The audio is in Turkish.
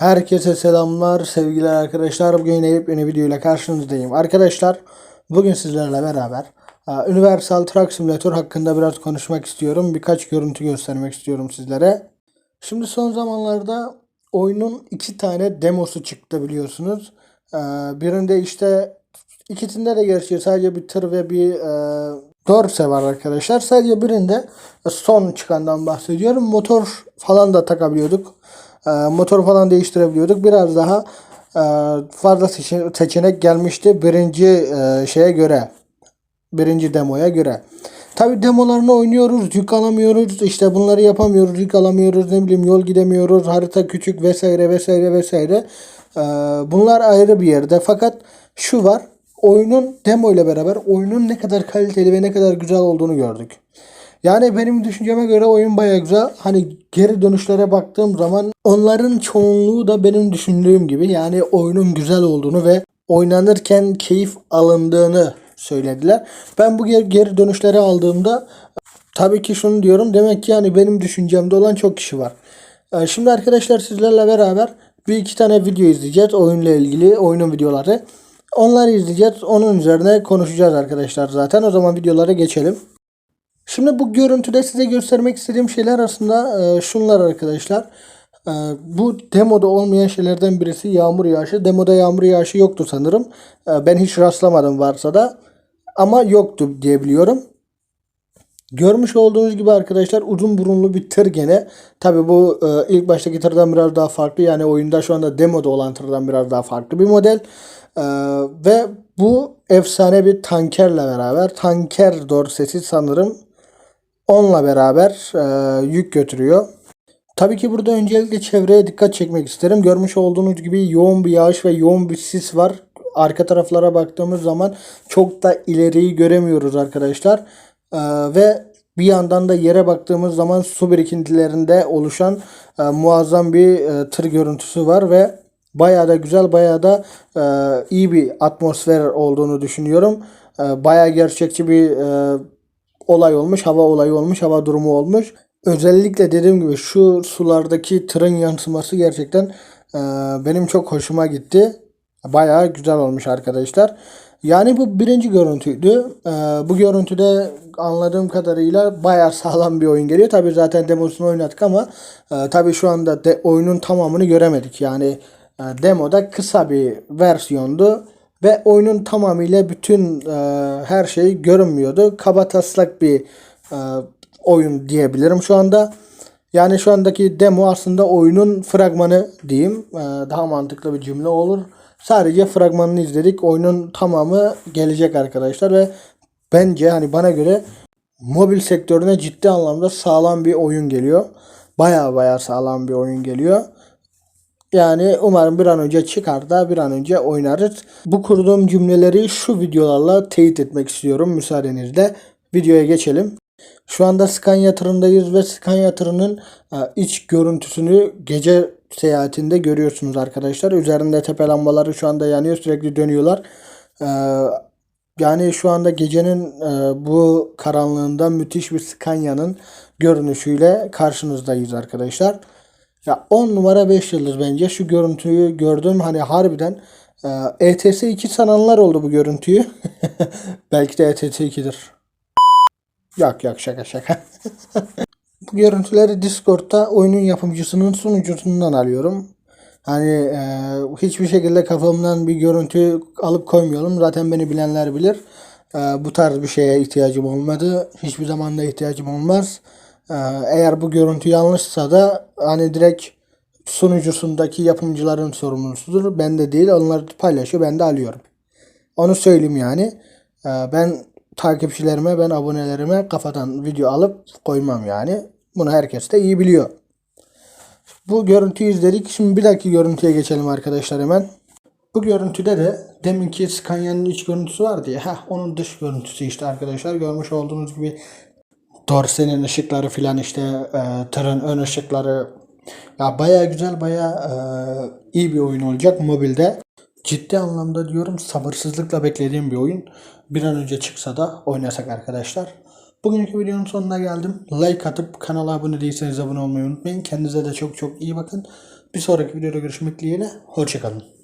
Herkese selamlar sevgili arkadaşlar. Bugün yine yepyeni video ile karşınızdayım. Arkadaşlar bugün sizlerle beraber e, Universal Truck Simulator hakkında biraz konuşmak istiyorum. Birkaç görüntü göstermek istiyorum sizlere. Şimdi son zamanlarda oyunun iki tane demosu çıktı biliyorsunuz. E, Birinde işte ikisinde de gerçi sadece bir tır ve bir e, dorse var arkadaşlar. Sadece birinde son çıkandan bahsediyorum. Motor falan da takabiliyorduk. E, motor falan değiştirebiliyorduk. Biraz daha e, fazla seçe- seçenek gelmişti birinci e, şeye göre. Birinci demoya göre. Tabi demolarını oynuyoruz, yük alamıyoruz, işte bunları yapamıyoruz, yük alamıyoruz, ne bileyim yol gidemiyoruz, harita küçük vesaire vesaire vesaire. Ee, bunlar ayrı bir yerde. Fakat şu var, oyunun demo ile beraber oyunun ne kadar kaliteli ve ne kadar güzel olduğunu gördük. Yani benim düşünceme göre oyun baya güzel. Hani geri dönüşlere baktığım zaman onların çoğunluğu da benim düşündüğüm gibi. Yani oyunun güzel olduğunu ve oynanırken keyif alındığını söylediler. Ben bu geri, dönüşleri aldığımda tabii ki şunu diyorum. Demek ki yani benim düşüncemde olan çok kişi var. Ee, Şimdi arkadaşlar sizlerle beraber bir iki tane video izleyeceğiz. Oyunla ilgili oyunun videoları. Onları izleyeceğiz. Onun üzerine konuşacağız arkadaşlar zaten. O zaman videolara geçelim. Şimdi bu görüntüde size göstermek istediğim şeyler aslında e, şunlar arkadaşlar. E, bu demoda olmayan şeylerden birisi yağmur yağışı. Demoda yağmur yağışı yoktu sanırım. E, ben hiç rastlamadım varsa da. Ama yoktu diyebiliyorum. Görmüş olduğunuz gibi arkadaşlar uzun burunlu bir tır gene. Tabi bu e, ilk baştaki tırdan biraz daha farklı. Yani oyunda şu anda demoda olan tırdan biraz daha farklı bir model. E, ve bu efsane bir tankerle beraber tanker dorsesi sanırım onunla beraber e, yük götürüyor. Tabii ki burada öncelikle çevreye dikkat çekmek isterim. Görmüş olduğunuz gibi yoğun bir yağış ve yoğun bir sis var. Arka taraflara baktığımız zaman çok da ileriyi göremiyoruz arkadaşlar. Ee, ve bir yandan da yere baktığımız zaman su birikintilerinde oluşan e, muazzam bir e, tır görüntüsü var ve bayağı da güzel, bayağı da e, iyi bir atmosfer olduğunu düşünüyorum. E, bayağı gerçekçi bir e, olay olmuş, hava olayı olmuş, hava durumu olmuş. Özellikle dediğim gibi şu sulardaki tırın yansıması gerçekten e, benim çok hoşuma gitti. Bayağı güzel olmuş arkadaşlar. Yani bu birinci görüntüydü. E, bu görüntüde anladığım kadarıyla bayağı sağlam bir oyun geliyor. Tabii zaten demosunu oynadık ama e, tabii şu anda de oyunun tamamını göremedik. Yani e, demoda kısa bir versiyondu ve oyunun tamamıyla bütün e, her şey görünmüyordu. Kaba taslak bir e, oyun diyebilirim şu anda. Yani şu andaki demo aslında oyunun fragmanı diyeyim. E, daha mantıklı bir cümle olur. Sadece fragmanını izledik. Oyunun tamamı gelecek arkadaşlar ve bence hani bana göre mobil sektörüne ciddi anlamda sağlam bir oyun geliyor. Baya baya sağlam bir oyun geliyor. Yani umarım bir an önce çıkar da bir an önce oynarız. Bu kurduğum cümleleri şu videolarla teyit etmek istiyorum müsaadenizle. Videoya geçelim. Şu anda Scania tırındayız ve Scania tırının e, iç görüntüsünü gece seyahatinde görüyorsunuz arkadaşlar. Üzerinde tepe lambaları şu anda yanıyor sürekli dönüyorlar. E, Yani şu anda gecenin e, bu karanlığında müthiş bir Scania'nın görünüşüyle karşınızdayız arkadaşlar. Ya 10 numara 5 yıldız bence. Şu görüntüyü gördüm. Hani harbiden e, ETS 2 sananlar oldu bu görüntüyü. Belki de ETS 2'dir. Yok yok şaka şaka. bu görüntüleri Discord'da oyunun yapımcısının sunucusundan alıyorum. Hani e, hiçbir şekilde kafamdan bir görüntü alıp koymuyorum. Zaten beni bilenler bilir. E, bu tarz bir şeye ihtiyacım olmadı. Hiçbir zaman da ihtiyacım olmaz. E, eğer bu görüntü yanlışsa da hani direkt sunucusundaki yapımcıların sorumlusudur. Ben de değil. Onlar paylaşıyor. Ben de alıyorum. Onu söyleyeyim yani. E, ben takipçilerime, ben abonelerime kafadan video alıp koymam yani. Bunu herkes de iyi biliyor. Bu görüntüyü izledik. Şimdi bir dahaki görüntüye geçelim arkadaşlar hemen. Bu görüntüde de deminki Scania'nın iç görüntüsü vardı ya. Heh, onun dış görüntüsü işte arkadaşlar. Görmüş olduğunuz gibi dorsenin ışıkları filan işte e, tırın ön ışıkları. Ya baya güzel baya e, iyi bir oyun olacak mobilde. Ciddi anlamda diyorum sabırsızlıkla beklediğim bir oyun. Bir an önce çıksa da oynasak arkadaşlar. Bugünkü videonun sonuna geldim. Like atıp kanala abone değilseniz abone olmayı unutmayın. Kendinize de çok çok iyi bakın. Bir sonraki videoda görüşmek dileğiyle. Hoşçakalın.